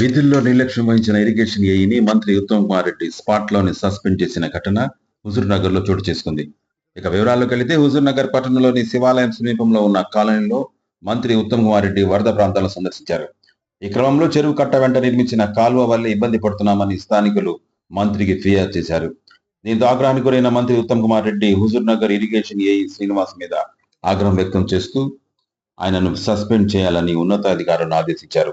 విధుల్లో నిర్లక్ష్యం వహించిన ఇరిగేషన్ ఏఈని మంత్రి ఉత్తమ్ కుమార్ రెడ్డి స్పాట్లోని సస్పెండ్ చేసిన ఘటన హుజూర్ నగర్లో చోటు చేసుకుంది. ఇక వివరాల్లోకి వెళితే హుజూర్ నగర్ పట్టణంలోని శివాలయం సమీపంలో ఉన్న కాలనీలో మంత్రి ఉత్తమ్ కుమార్ రెడ్డి వరద ప్రాంతాలను సందర్శించారు. ఈ క్రమంలో చెరువు కట్ట వెంట నిర్మించిన కాలువ వల్ల ఇబ్బంది పడుతున్నామని స్థానికులు మంత్రికి ఫిర్యాదు చేశారు. దీంతో ఆగ్రహానికి గురైన మంత్రి ఉత్తమ్ కుమార్ రెడ్డి హుజూర్ నగర్ ఇరిగేషన్ ఏఈ శ్రీనివాస్ మీద ఆగ్రహం వ్యక్తం చేస్తూ ఆయనను సస్పెండ్ చేయాలని ఉన్నతాధికారులను ఆదేశించారు.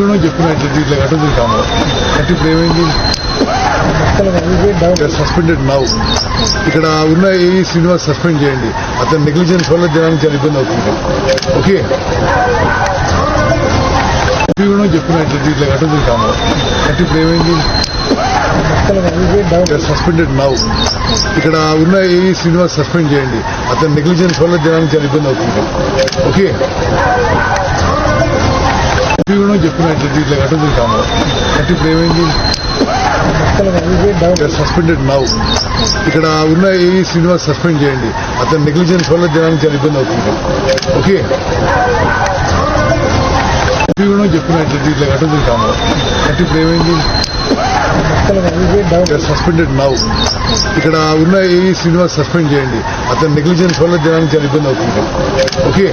కూడా చెప్పినట్టు ఇట్లా కట్టుకుంటాము కట్టి ఇప్పుడు ఏమైంది సస్పెండెడ్ నవ్ ఇక్కడ ఉన్న ఏ శ్రీనివాస్ సస్పెండ్ చేయండి. అతని నెగ్లిజెన్స్ వల్ల జనానికి చాలా ఇబ్బంది అవుతుంది ఓకే కూడా చెప్పినట్టు ఇట్లా కట్టుకుంటాము కట్టి ఇప్పుడు ఏమైంది సస్పెండెడ్ నవ్ ఇక్కడ ఉన్న ఏ శ్రీనివాస్ సస్పెండ్ చేయండి. అతని నెగ్లిజెన్స్ వల్ల జనానికి చాలా ఇబ్బంది అవుతుంది ఓకే కూడా చెప్పినట్టు ఇట్లా కట్టుకుంటాము కట్టి ఇప్పుడు ఏమైంది సస్పెండెడ్ నవ్ ఇక్కడ ఉన్న ఏ శ్రీనివాస్ సస్పెండ్ చేయండి. అతని నెగ్లిజెన్స్ వల్ల జనానికి చాలా ఇబ్బంది అవుతుంది. ఓకే కూడా చెప్పినట్టు ఇట్లా కట్టుకుంటాము కట్టి ఇప్పుడు ఏమైంది సస్పెండెడ్ నవ్ ఇక్కడ ఉన్న ఏ శ్రీనివాస్ సస్పెండ్ చేయండి. అతని నెగ్లిజెన్స్ వల్ల జనానికి చాలా ఇబ్బంది అవుతుంది. ఓకే